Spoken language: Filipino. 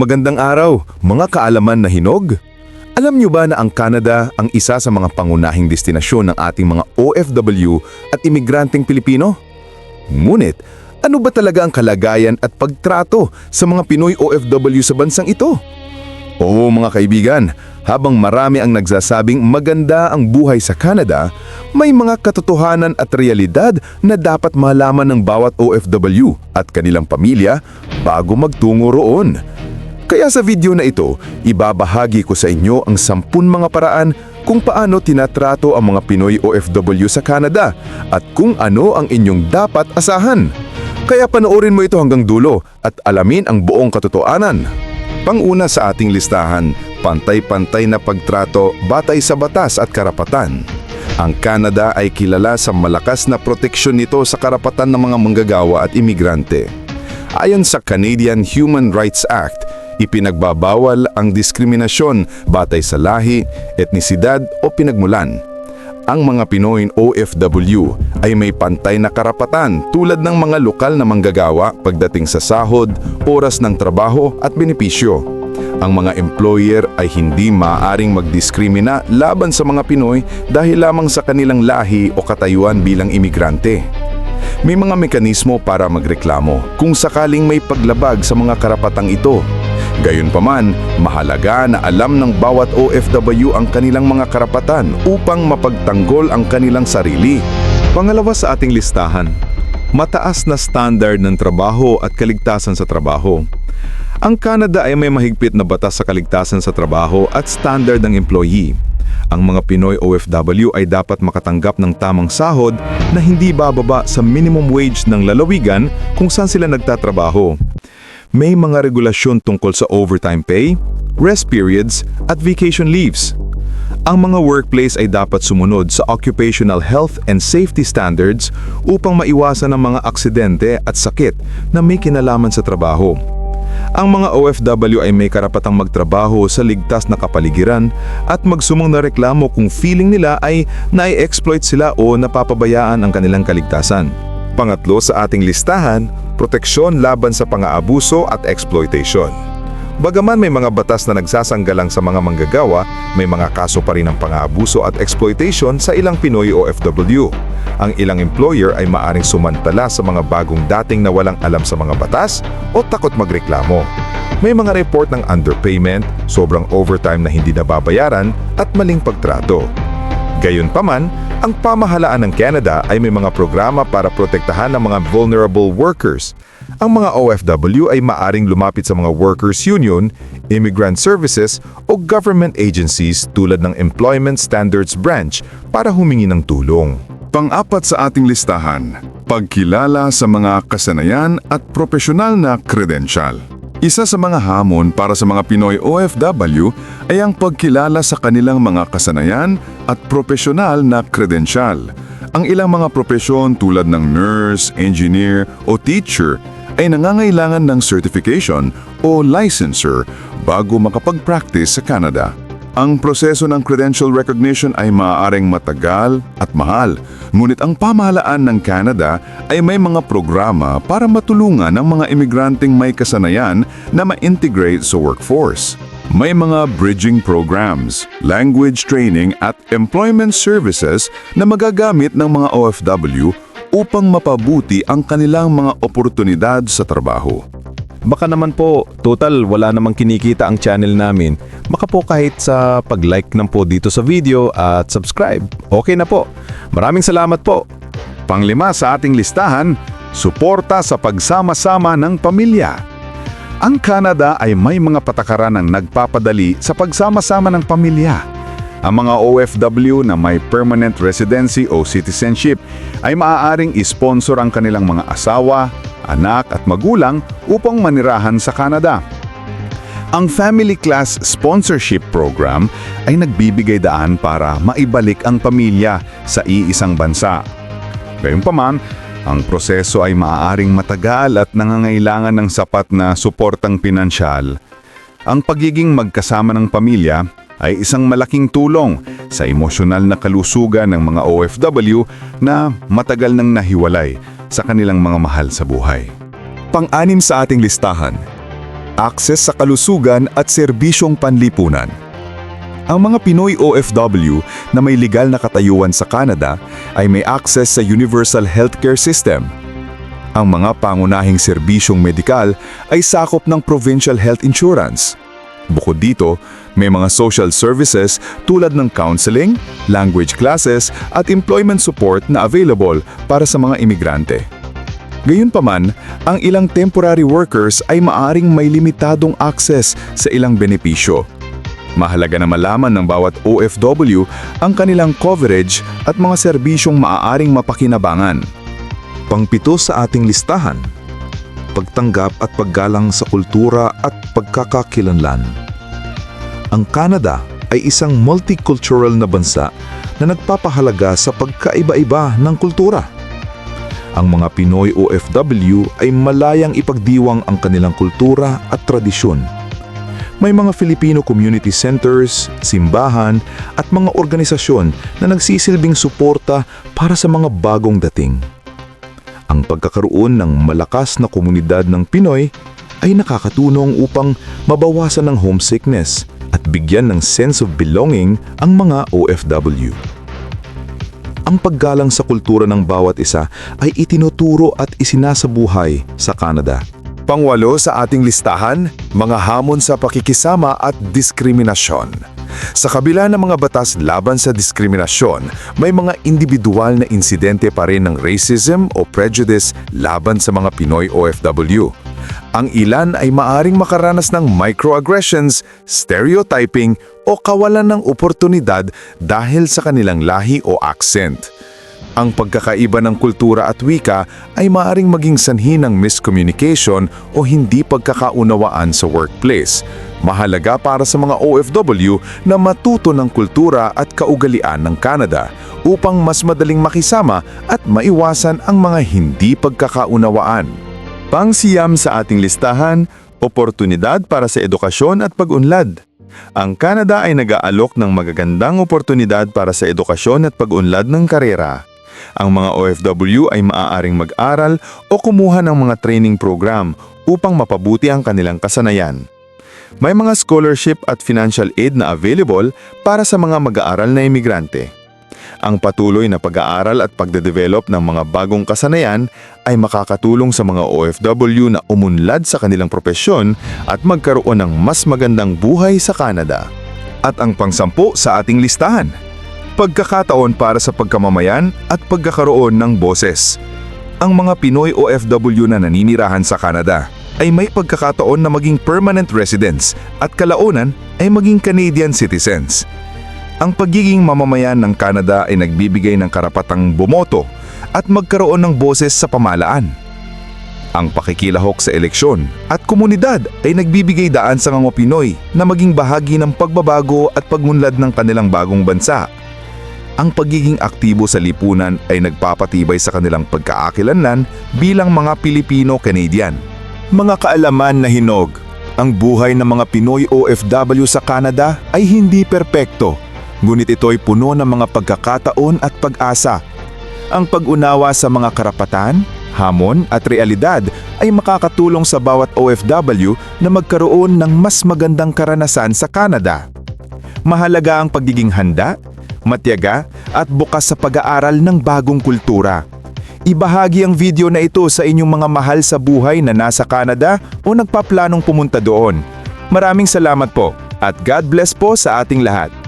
Magandang araw, mga kaalaman na hinog. Alam niyo ba na ang Canada ang isa sa mga pangunahing destinasyon ng ating mga OFW at imigranteng Pilipino? Ngunit, ano ba talaga ang kalagayan at pagtrato sa mga Pinoy OFW sa bansang ito? Oo mga kaibigan, habang marami ang nagsasabing maganda ang buhay sa Canada, may mga katotohanan at realidad na dapat malaman ng bawat OFW at kanilang pamilya bago magtungo roon. Kaya sa video na ito, ibabahagi ko sa inyo ang sampun mga paraan kung paano tinatrato ang mga Pinoy OFW sa Canada at kung ano ang inyong dapat asahan. Kaya panoorin mo ito hanggang dulo at alamin ang buong katotohanan. Panguna sa ating listahan, pantay-pantay na pagtrato batay sa batas at karapatan. Ang Canada ay kilala sa malakas na proteksyon nito sa karapatan ng mga manggagawa at imigrante. Ayon sa Canadian Human Rights Act, ipinagbabawal ang diskriminasyon batay sa lahi, etnisidad o pinagmulan. Ang mga Pinoy OFW ay may pantay na karapatan tulad ng mga lokal na manggagawa pagdating sa sahod, oras ng trabaho at benepisyo. Ang mga employer ay hindi maaaring magdiskrimina laban sa mga Pinoy dahil lamang sa kanilang lahi o katayuan bilang imigrante. May mga mekanismo para magreklamo kung sakaling may paglabag sa mga karapatang ito. Gayunpaman, mahalaga na alam ng bawat OFW ang kanilang mga karapatan upang mapagtanggol ang kanilang sarili. Pangalawa sa ating listahan, mataas na standard ng trabaho at kaligtasan sa trabaho. Ang Canada ay may mahigpit na batas sa kaligtasan sa trabaho at standard ng employee. Ang mga Pinoy OFW ay dapat makatanggap ng tamang sahod na hindi bababa sa minimum wage ng lalawigan kung saan sila nagtatrabaho. May mga regulasyon tungkol sa overtime pay, rest periods at vacation leaves. Ang mga workplace ay dapat sumunod sa occupational health and safety standards upang maiwasan ang mga aksidente at sakit na may kinalaman sa trabaho. Ang mga OFW ay may karapatang magtrabaho sa ligtas na kapaligiran at magsumong na reklamo kung feeling nila ay nai-exploit sila o napapabayaan ang kanilang kaligtasan. Pangatlo sa ating listahan, proteksyon laban sa pang-aabuso at exploitation. Bagaman may mga batas na nagsasanggalang sa mga manggagawa, may mga kaso pa rin ng pang-aabuso at exploitation sa ilang Pinoy OFW. Ang ilang employer ay maaring sumantala sa mga bagong dating na walang alam sa mga batas o takot magreklamo. May mga report ng underpayment, sobrang overtime na hindi nababayaran at maling pagtrato. Gayunpaman, ang pamahalaan ng Canada ay may mga programa para protektahan ang mga vulnerable workers. Ang mga OFW ay maaring lumapit sa mga workers union, immigrant services o government agencies tulad ng Employment Standards Branch para humingi ng tulong. Pang-apat sa ating listahan, pagkilala sa mga kasanayan at profesional na kredensyal. Isa sa mga hamon para sa mga Pinoy OFW ay ang pagkilala sa kanilang mga kasanayan at profesional na kredensyal. Ang ilang mga propesyon tulad ng nurse, engineer o teacher ay nangangailangan ng certification o licensure bago makapag-practice sa Canada. Ang proseso ng credential recognition ay maaaring matagal at mahal, ngunit ang pamahalaan ng Canada ay may mga programa para matulungan ang mga imigranteng may kasanayan na ma-integrate sa workforce. May mga bridging programs, language training at employment services na magagamit ng mga OFW upang mapabuti ang kanilang mga oportunidad sa trabaho. Baka naman po, total wala namang kinikita ang channel namin. Baka po kahit sa pag-like ng po dito sa video at subscribe. Okay na po. Maraming salamat po. Panglima sa ating listahan, suporta sa pagsama-sama ng pamilya. Ang Canada ay may mga patakaran ng nagpapadali sa pagsama-sama ng pamilya. Ang mga OFW na may permanent residency o citizenship ay maaaring isponsor ang kanilang mga asawa, anak at magulang upang manirahan sa Canada. Ang Family Class Sponsorship Program ay nagbibigay daan para maibalik ang pamilya sa iisang bansa. Gayunpaman, ang proseso ay maaaring matagal at nangangailangan ng sapat na suportang pinansyal. Ang pagiging magkasama ng pamilya ay isang malaking tulong sa emosyonal na kalusugan ng mga OFW na matagal nang nahiwalay sa kanilang mga mahal sa buhay. Pang-anim sa ating listahan, akses sa kalusugan at serbisyong panlipunan. Ang mga Pinoy OFW na may legal na katayuan sa Canada ay may access sa Universal Healthcare System. Ang mga pangunahing serbisyong medikal ay sakop ng Provincial Health Insurance. Bukod dito, may mga social services tulad ng counseling, language classes at employment support na available para sa mga imigrante. Gayunpaman, ang ilang temporary workers ay maaring may limitadong access sa ilang benepisyo. Mahalaga na malaman ng bawat OFW ang kanilang coverage at mga serbisyong maaaring mapakinabangan. Pangpito sa ating listahan, pagtanggap at paggalang sa kultura at pagkakakilanlan. Ang Canada ay isang multicultural na bansa na nagpapahalaga sa pagkaiba-iba ng kultura. Ang mga Pinoy OFW ay malayang ipagdiwang ang kanilang kultura at tradisyon. May mga Filipino community centers, simbahan at mga organisasyon na nagsisilbing suporta para sa mga bagong dating. Ang pagkakaroon ng malakas na komunidad ng Pinoy ay nakakatulong upang mabawasan ng homesickness at bigyan ng sense of belonging ang mga OFW. Ang paggalang sa kultura ng bawat isa ay itinuturo at isinasabuhay sa Canada. Pangwalo sa ating listahan, mga hamon sa pakikisama at diskriminasyon. Sa kabila ng mga batas laban sa diskriminasyon, may mga individual na insidente pa rin ng racism o prejudice laban sa mga Pinoy OFW. Ang ilan ay maaring makaranas ng microaggressions, stereotyping o kawalan ng oportunidad dahil sa kanilang lahi o accent. Ang pagkakaiba ng kultura at wika ay maaring maging sanhi ng miscommunication o hindi pagkakaunawaan sa workplace. Mahalaga para sa mga OFW na matuto ng kultura at kaugalian ng Canada upang mas madaling makisama at maiwasan ang mga hindi pagkakaunawaan. Pangsiyam sa ating listahan, oportunidad para sa edukasyon at pag-unlad. Ang Canada ay nag-aalok ng magagandang oportunidad para sa edukasyon at pag-unlad ng karera. Ang mga OFW ay maaaring mag-aral o kumuha ng mga training program upang mapabuti ang kanilang kasanayan. May mga scholarship at financial aid na available para sa mga mag-aaral na imigrante. Ang patuloy na pag-aaral at pagde-develop ng mga bagong kasanayan ay makakatulong sa mga OFW na umunlad sa kanilang propesyon at magkaroon ng mas magandang buhay sa Canada. At ang pangsampu sa ating listahan, pagkakataon para sa pagkamamayan at pagkakaroon ng boses. Ang mga Pinoy OFW na naninirahan sa Canada ay may pagkakataon na maging permanent residents at kalaunan ay maging Canadian citizens. Ang pagiging mamamayan ng Canada ay nagbibigay ng karapatang bumoto at magkaroon ng boses sa pamalaan. Ang pakikilahok sa eleksyon at komunidad ay nagbibigay daan sa mga Pinoy na maging bahagi ng pagbabago at pagunlad ng kanilang bagong bansa. Ang pagiging aktibo sa lipunan ay nagpapatibay sa kanilang pagkaakilanlan bilang mga Pilipino-Canadian. Mga kaalaman na hinog, ang buhay ng mga Pinoy OFW sa Canada ay hindi perpekto, ngunit ito'y puno ng mga pagkakataon at pag-asa. Ang pag-unawa sa mga karapatan, hamon at realidad ay makakatulong sa bawat OFW na magkaroon ng mas magandang karanasan sa Canada. Mahalaga ang pagiging handa, matyaga at bukas sa pag-aaral ng bagong kultura. Ibahagi ang video na ito sa inyong mga mahal sa buhay na nasa Canada o nagpaplanong pumunta doon. Maraming salamat po at God bless po sa ating lahat.